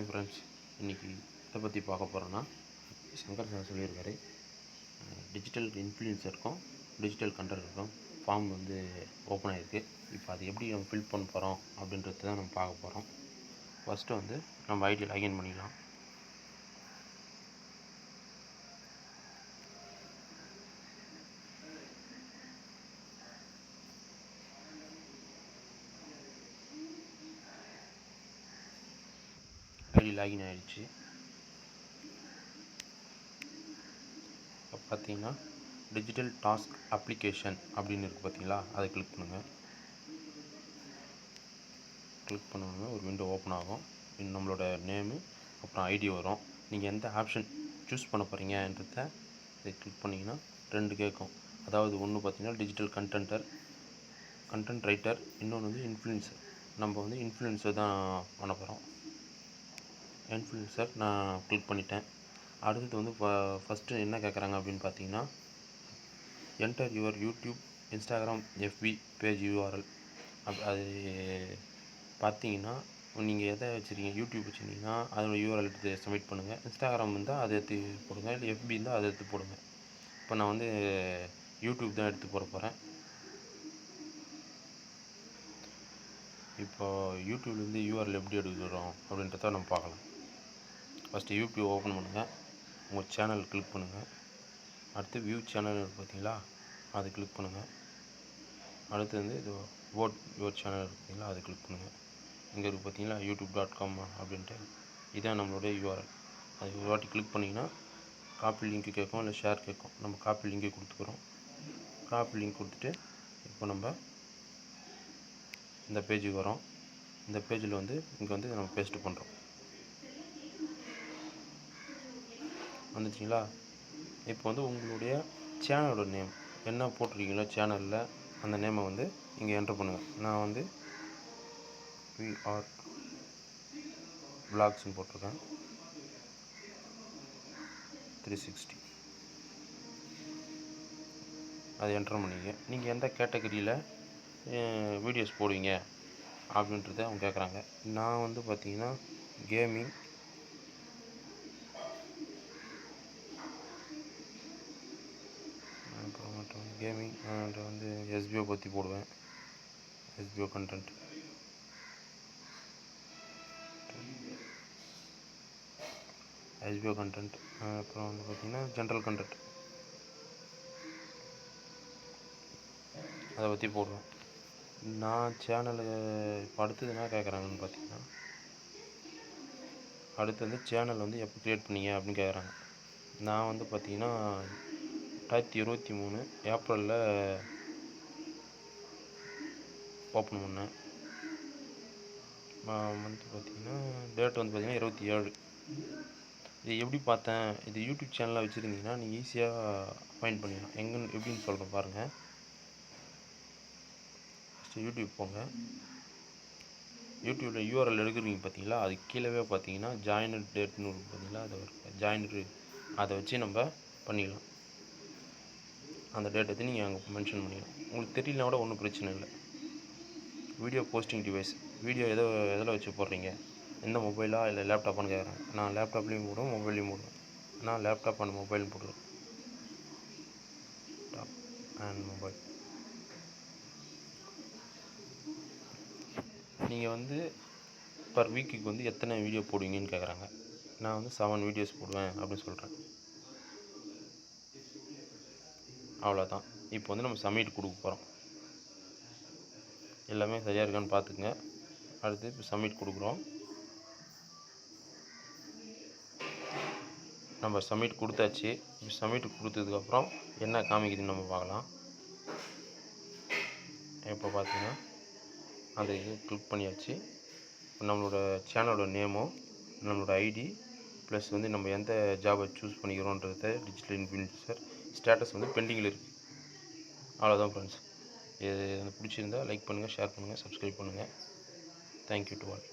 Friends இன்றைக்கி இதை பற்றி பார்க்க போகிறோன்னா சங்கர் சார் சொல்லியிருக்காரு. டிஜிட்டல் இன்ஃப்ளூயன்ஸருக்கும் டிஜிட்டல் கண்டருக்கும் ஃபார்ம் வந்து ஓப்பன் ஆகிருக்கு இப்போ அது எப்படி நம்ம ஃபில் பண்ண போகிறோம் அப்படின்றது தான் நம்ம பார்க்க போகிறோம் ஃபஸ்ட்டு வந்து நம்ம ஐடி லாகின் பண்ணிக்கலாம் ஐடி லாகின் ஆகிடுச்சு இப்போ பார்த்தீங்கன்னா டிஜிட்டல் டாஸ்க் அப்ளிகேஷன் அப்படின்னு இருக்குது பார்த்தீங்களா? அதை கிளிக் பண்ணுங்கள் கிளிக் பண்ணுங்க ஒரு விண்டோ ஓப்பன் ஆகும். இன்னும் நம்மளோட நேமு அப்புறம் ஐடி வரும். நீங்கள் எந்த ஆப்ஷன் சூஸ் பண்ண போகிறீங்கன்றத இதை கிளிக் பண்ணிங்கன்னா ரெண்டு கேட்கும். அதாவது ஒன்று பார்த்தீங்கன்னா டிஜிட்டல் கண்டென்டர் கண்டென்ட் ரைட்டர் இன்னொன்று வந்து இன்ஃப்ளூயன்சர் நம்ம வந்து இன்ஃப்ளூயன்ஸர் தான் பண்ண போகிறோம் இன்ஃப்ளூயன்சர் நான் கிளிக் பண்ணிட்டேன். அடுத்தது வந்து ஃபஸ்ட்டு என்ன கேட்குறாங்க அப்படின்னு பார்த்தீங்கன்னா enter your YouTube Instagram FB page URL up அது பார்த்தீங்கன்னா நீங்கள் எதை வச்சுருக்கீங்க யூடியூப் வச்சுருந்தீங்கன்னா அதோட யூஆர்எல் எடுத்து சப்மிட் பண்ணுங்கள் இன்ஸ்டாகிராம் இருந்தால் அதை எடுத்து போடுங்க. இல்லை எஃபி இருந்தால் அதை எடுத்து போடுங்க. இப்போ நான் வந்து யூடியூப் தான் எடுத்து போட போகிறேன் இப்போ யூடியூப்லேருந்து யூஆர்எல் எப்படி எடுக்கிறோம் அப்படின்றத நம்ம பார்க்கலாம். ஃபஸ்ட்டு யூடியூப் ஓப்பன் பண்ணுங்கள் உங்கள் சேனல் கிளிக் பண்ணுங்கள் அடுத்து வியூ சேனல் பார்த்தீங்களா அது கிளிக் பண்ணுங்கள் அடுத்து வந்து இது ஓட் யுவர் சேனல் பார்த்தீங்களா அது கிளிக் பண்ணுங்கள் இங்கே இருக்குது பார்த்தீங்களா யூடியூப் டாட் காம் அப்படின்ட்டு. இதான் நம்மளுடைய யூஆர்எல் அது ஒரு வாட்டி கிளிக் பண்ணிங்கன்னா காப்பி லிங்க்கு கேட்கும் இல்லை ஷேர் கேட்கும். நம்ம காப்பி லிங்கை கொடுத்துக்குறோம். காப்பி லிங்க் கொடுத்துட்டு இப்போ நம்ம இந்த பேஜுக்கு வரோம். இந்த பேஜில் வந்து இங்கே வந்து நம்ம பேஸ்ட் பண்ணுறோம் வந்துச்சிங்களா? இப்போ வந்து உங்களுடைய சேனலோட நேம் என்ன போட்டிருக்கீங்களோ சேனலில் அந்த நேமை வந்து இங்கே என்ட்ரு பண்ணுங்கள் நான் வந்து விஆர் பிளாக்ஸ்னு போட்டிருக்கேன். த்ரீ சிக்ஸ்டி அது என்ட்ரு பண்ணிங்க. நீங்கள் எந்த கேட்டகரியில் வீடியோஸ் போடுவீங்க? அப்படின்றத அவங்க கேட்குறாங்க நான் வந்து பார்த்தீங்கன்னா கேமிங் அப்புறம் மற்றும் கேமிங் அண்ட் வந்து எஸ்பிஓ பற்றி போடுவேன். எஸ்பிஓ கண்டென்ட் எஸ்பிஓ கண்டென்ட் அப்புறம் வந்து பார்த்திங்கன்னா ஜென்ரல் கண்டென்ட் அதை பற்றி போடுவேன். நான் சேனலு இப்போ அடுத்தது என்ன கேட்குறாங்கன்னு பார்த்தீங்கன்னா அடுத்து வந்து சேனல் வந்து எப்போ க்ரியேட் பண்ணீங்க அப்படின்னு கேட்குறாங்க நான் வந்து பார்த்திங்கன்னா ரெண்டாயிரத்தி இருபத்தி மூணு ஏப்ரலில் ஓப்பன் பண்ணேன். மந்த் பார்த்தீங்கன்னா டேட் வந்து பார்த்திங்கன்னா இருபத்தி ஏழு. இது எப்படி பார்த்தேன்? இது யூடியூப் சேனலில் வச்சுருந்தீங்கன்னா நீங்கள் ஈஸியாக ஃபைண்ட் பண்ணிடலாம். எங்கன்னு எப்படின்னு சொல்கிறேன் பாருங்கள் ஃபஸ்ட்டு யூடியூப் போங்க. யூடியூப்பில் யூஆர்எல் எடுக்கிறீங்க பார்த்தீங்களா அது கீழே பார்த்தீங்கன்னா ஜாயினட் டேட்னு இருக்கும் பார்த்தீங்களா அதை ஜாயினரு அதை வச்சு நம்ம பண்ணிக்கலாம் அந்த டேட் நீங்கள் அங்கே மென்ஷன் பண்ணிக்கலாம் உங்களுக்கு தெரியலனா கூட ஒன்றும் பிரச்சனை இல்லை. வீடியோ போஸ்டிங் டிவைஸ் வீடியோ எதோ எதில் வச்சு போடுறீங்க? எந்த மொபைலாக இல்லை லேப்டாப்பான்னு கேட்குறேன் நான் லேப்டாப்லேயும் போடுவேன் மொபைல்லையும் போடுவேன். நான் லேப்டாப் அண்ட் மொபைல் போடுவேன் டாப் அண்ட் மொபைல் நீங்கள் வந்து பர் வீக்குக்கு வந்து எத்தனை வீடியோ போடுவீங்கன்னு கேட்குறாங்க நான் வந்து செவன் வீடியோஸ் போடுவேன் அப்படின்னு சொல்கிறேன் அவ்வளோதான். இப்போ வந்து நம்ம சப்மிட் கொடுக்க போகிறோம் எல்லாமே சரியாக இருக்கான்னு பார்த்துக்குங்க. அடுத்து இப்போ சப்மிட் கொடுக்குறோம். நம்ம சப்மிட் கொடுத்தாச்சு. இப்போ சப்மிட் கொடுத்ததுக்கப்புறம் என்ன காமிக்குதுன்னு நம்ம பார்க்கலாம். இப்போ பார்த்தீங்கன்னா அந்த இது கிளிக் பண்ணியாச்சு. நம்மளோட சேனலோட நேமும் நம்மளோட ஐடி ப்ளஸ் வந்து நம்ம எந்த ஜாபை சூஸ் பண்ணிக்கிறோன்றத டிஜிட்டல் இன்ஃப்ளூயன்சர் ஸ்டேட்டஸ் வந்து பெண்டிங்கில் இருக்குது அவ்வளோதான் ஃப்ரெண்ட்ஸ் இது பிடிச்சிருந்தா லைக் பண்ணுங்கள் ஷேர் பண்ணுங்கள் சப்ஸ்கிரைப் பண்ணுங்கள் தேங்க்யூ டு ஆல்